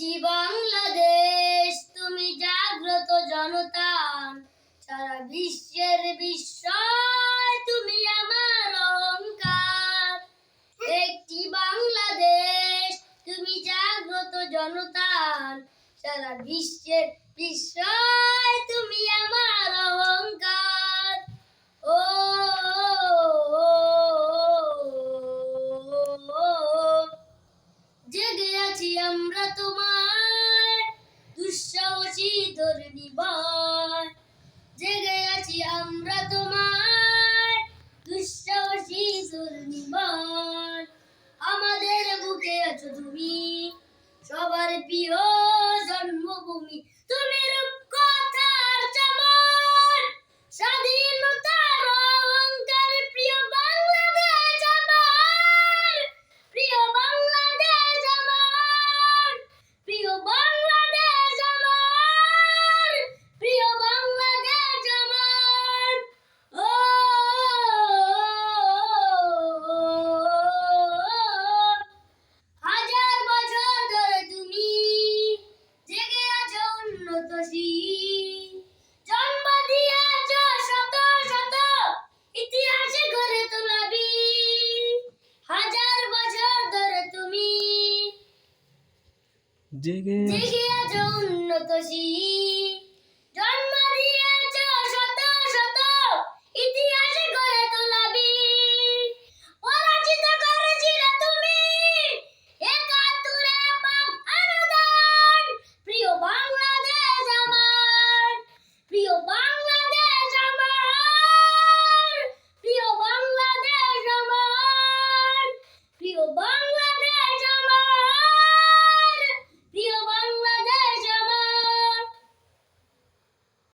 একটি বাংলাদেশ তুমি জাগ্রত জনতা সারা বিশ্বের বিস্ময় তুমি আমার অহংকার একটি বাংলাদেশ তুমি জাগ্রত জনতা সারা বিশ্বের বিস্ময় তুমি আমার অহংকার ও জেগে আছি আমরা তোমার আছো তুমি? সবার প্রিয় জেগে জেগে আজ উন্নত জন্ম